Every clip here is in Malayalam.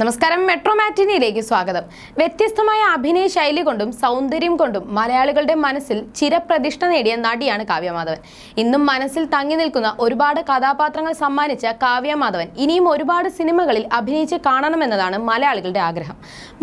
നമസ്കാരം മെട്രോ മാറ്റിനിയിലേക്ക് സ്വാഗതം. വ്യത്യസ്തമായ അഭിനയ ശൈലി കൊണ്ടും സൗന്ദര്യം കൊണ്ടും മലയാളികളുടെ മനസ്സിൽ ചിരപ്രതിഷ്ഠ നേടിയ നടിയാണ് കാവ്യമാധവൻ. ഇന്നും മനസ്സിൽ തങ്ങി നിൽക്കുന്ന ഒരുപാട് കഥാപാത്രങ്ങൾ സമ്മാനിച്ച കാവ്യമാധവൻ ഇനിയും ഒരുപാട് സിനിമകളിൽ അഭിനയിച്ച് കാണണമെന്നതാണ് മലയാളികളുടെ ആഗ്രഹം.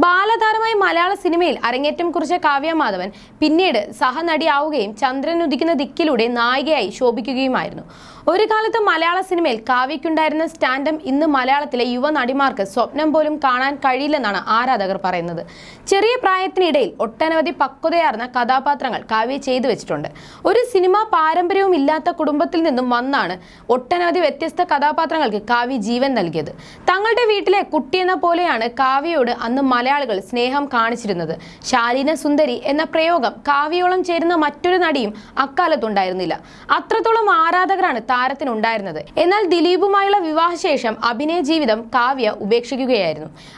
ബാലതാരമായി മലയാള സിനിമയിൽ അരങ്ങേറ്റം കുറിച്ച കാവ്യമാധവൻ പിന്നീട് സഹനടിയാവുകയും ചന്ദ്രൻ ഉദിക്കുന്ന ദിക്കിലൂടെ നായികയായി ശോഭിക്കുകയുമായിരുന്നു. ഒരു കാലത്ത് മലയാള സിനിമയിൽ കാവ്യയ്ക്കുണ്ടായിരുന്ന സ്റ്റാൻഡം ഇന്ന് മലയാളത്തിലെ യുവ നടിമാർക്ക് സ്വപ്നം പോലും കാണാൻ കഴിയില്ലെന്നാണ് ആരാധകർ പറയുന്നത്. ചെറിയ പ്രായത്തിനിടയിൽ ഒട്ടനവധി പക്വതയാർന്ന കഥാപാത്രങ്ങൾ കാവ്യ ചെയ്തു വെച്ചിട്ടുണ്ട്. ഒരു സിനിമാ പാരമ്പര്യവും ഇല്ലാത്ത കുടുംബത്തിൽ നിന്നും വന്നാണ് ഒട്ടനവധി വ്യത്യസ്ത കഥാപാത്രങ്ങൾക്ക് കാവ്യ ജീവൻ നൽകിയത്. തങ്ങളുടെ വീട്ടിലെ കുട്ടിയെന്ന പോലെയാണ് കാവ്യയോട് അന്ന് മലയാളികൾ സ്നേഹം കാണിച്ചിരുന്നത്. ശാലീന സുന്ദരി എന്ന പ്രയോഗം കാവ്യോളം ചേരുന്ന മറ്റൊരു നടിയും അക്കാലത്തുണ്ടായിരുന്നില്ല. അത്രത്തോളം ആരാധകരാണ് താരത്തിനുണ്ടായിരുന്നത്. എന്നാൽ ദിലീപുമായുള്ള വിവാഹശേഷം അഭിനയ ജീവിതം കാവ്യ ഉപേക്ഷിക്കുകയായിരുന്നു.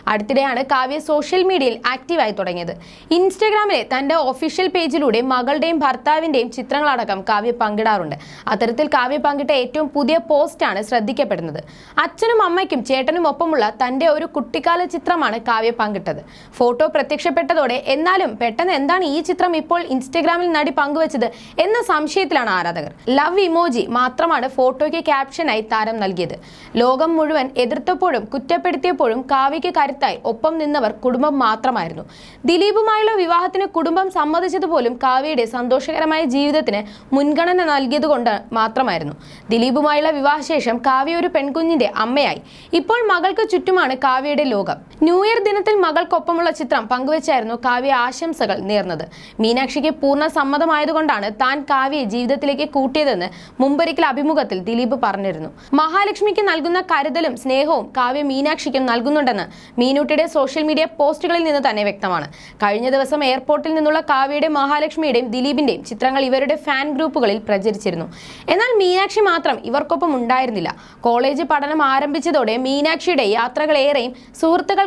അടുത്തിടെയാണ് കാവ്യ സോഷ്യൽ മീഡിയയിൽ ആക്റ്റീവായി തുടങ്ങിയത്. ഇൻസ്റ്റഗ്രാമിലെ തന്റെ ഒഫീഷ്യൽ പേജിലൂടെ മകളുടെയും ഭർത്താവിന്റെയും ചിത്രങ്ങളടക്കം കാവ്യ പങ്കിടാറുണ്ട്. അത്തരത്തിൽ കാവ്യ പങ്കിട്ട ഏറ്റവും പുതിയ പോസ്റ്റാണ് ശ്രദ്ധിക്കപ്പെടുന്നത്. അച്ഛനും അമ്മയ്ക്കും ചേട്ടനും ഒപ്പമുള്ള തന്റെ ഒരു കുട്ടിക്കാല ചിത്രമാണ് കാവ്യ പങ്കിട്ടത്. ഫോട്ടോ പ്രത്യക്ഷപ്പെട്ടതോടെ എന്നാലും പെട്ടെന്ന് എന്താണ് ഈ ചിത്രം ഇപ്പോൾ ഇൻസ്റ്റഗ്രാമിൽ നടി പങ്കുവച്ചത് എന്ന സംശയത്തിലാണ് ആരാധകർ. ലവ് ഇമോജി മാത്രമാണ് ഫോട്ടോയ്ക്ക് ക്യാപ്ഷനായി താരം നൽകിയത്. ലോകം മുഴുവൻ എതിർത്തപ്പോഴും കുറ്റപ്പെടുത്തിയപ്പോഴും കാവ്യയ്ക്ക് കരുത്തായി ഒപ്പം നിന്നവർ കുടുംബം മാത്രമായിരുന്നു. ദിലീപുമായുള്ള വിവാഹത്തിന് കുടുംബം സമ്മതിച്ചതുപോലും കാവ്യയുടെ സന്തോഷകരമായ ജീവിതത്തിന് മുൻഗണന നൽകിയതുകൊണ്ട് മാത്രമായിരുന്നു. ദിലീപുമായുള്ള വിവാഹശേഷം കാവ്യ ഒരു പെൺകുഞ്ഞിന്റെ അമ്മയായി. ഇപ്പോൾ മകൾക്ക് ചുറ്റുമാണ് കാവ്യയുടെ ലോകം. ന്യൂ ഇയർ ദിനത്തിൽ മകൾക്കൊപ്പമുള്ള ചിത്രം പങ്കുവച്ചായിരുന്നു കാവ്യ ആശംസകൾ നേർന്നത്. മീനാക്ഷിക്ക് പൂർണ സമ്മതമായതുകൊണ്ടാണ് താൻ കാവ്യയെ ജീവിതത്തിലേക്ക് കൂട്ടിയതെന്ന് മുമ്പൊരിക്കൽ അഭിമുഖത്തിൽ ദിലീപ് പറഞ്ഞിരുന്നു. മഹാലക്ഷ്മിക്ക് നൽകുന്ന കരുതലും സ്നേഹവും കാവ്യ മീനാക്ഷിക്കും നൽകുന്നുണ്ടെന്ന് മീനൂട്ടിയുടെ സോഷ്യൽ മീഡിയ പോസ്റ്റുകളിൽ നിന്ന് തന്നെ വ്യക്തമാണ്. കഴിഞ്ഞ ദിവസം എയർപോർട്ടിൽ നിന്നുള്ള കാവ്യയുടെ മഹാലക്ഷ്മിയുടെയും ദിലീപിന്റെയും ചിത്രങ്ങൾ ഇവരുടെ ഫാൻ ഗ്രൂപ്പുകളിൽ പ്രചരിച്ചിരുന്നു. എന്നാൽ മീനാക്ഷി മാത്രം ഇവർക്കൊപ്പം ഉണ്ടായിരുന്നില്ല. കോളേജ് പഠനം ആരംഭിച്ചതോടെ മീനാക്ഷിയുടെ യാത്രകളേറെയും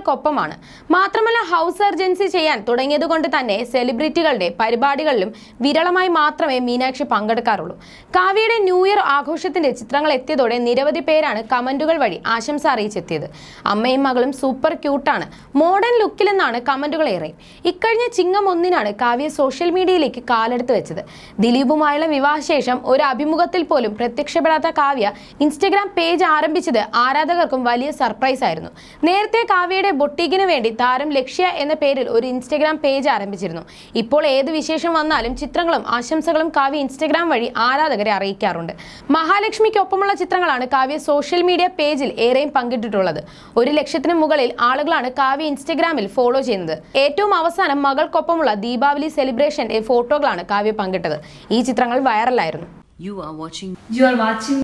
സുഹൃത്തുക്കൾക്കൊപ്പമാണ് മാത്രമല്ല ഹൗസ് സർജൻസി ചെയ്യാൻ തുടങ്ങിയതുകൊണ്ട് തന്നെ സെലിബ്രിറ്റികളുടെ പരിപാടികളിലും വിരളമായി മാത്രമേ മീനാക്ഷി പങ്കെടുക്കാറുള്ളൂ. കാവ്യയുടെ ന്യൂ ഇയർ ആഘോഷത്തിന്റെ ചിത്രങ്ങൾ എത്തിയതോടെ നിരവധി പേരാണ് കമന്റുകൾ വഴി ആശംസ അറിയിച്ചെത്തിയത്. അമ്മയും മകളും സൂപ്പർ ക്യൂട്ടാണ് മോഡേൺ ലുക്കിലെന്നാണ് കമന്റുകൾ ഏറെ. ഇക്കഴിഞ്ഞ ചിങ്ങം ഒന്നിനാണ് കാവ്യ സോഷ്യൽ മീഡിയയിലേക്ക് കാലെടുത്ത് വെച്ചത്. ദിലീപുമായുള്ള വിവാഹശേഷം ഒരു അഭിമുഖത്തിൽ പോലും പ്രത്യക്ഷപ്പെടാത്ത കാവ്യ ഇൻസ്റ്റഗ്രാം പേജ് ആരംഭിച്ചത് ആരാധകർക്കും വലിയ സർപ്രൈസ് ആയിരുന്നു നേരത്തെ കാവ്യയുടെ ബൊട്ടീക്കിന് വേണ്ടി താരം ലക്ഷ്യ എന്ന പേരിൽ ഒരു ഇൻസ്റ്റഗ്രാം പേജ് ആരംഭിച്ചിരുന്നു. ഇപ്പോൾ ഏത് വിശേഷം വന്നാലും ചിത്രങ്ങളും ആശംസകളും കാവ്യ ഇൻസ്റ്റഗ്രാം വഴി ആരാധകരെ അറിയിക്കാറുണ്ട്. മഹാലക്ഷ്മിക്കൊപ്പമുള്ള ചിത്രങ്ങളാണ് കാവ്യ സോഷ്യൽ മീഡിയ പേജിൽ ഏറെയും പങ്കിട്ടിട്ടുള്ളത്. ഒരു ലക്ഷത്തിന് മുകളിൽ ആളുകളാണ് കാവ്യ ഇൻസ്റ്റഗ്രാമിൽ ഫോളോ ചെയ്യുന്നത്. ഏറ്റവും അവസാനം മകൾക്കൊപ്പമുള്ള ദീപാവലി സെലിബ്രേഷൻ ഫോട്ടോകളാണ് കാവ്യ പങ്കിട്ടത്. ഈ ചിത്രങ്ങൾ വൈറലായിരുന്നു You are watching You are watching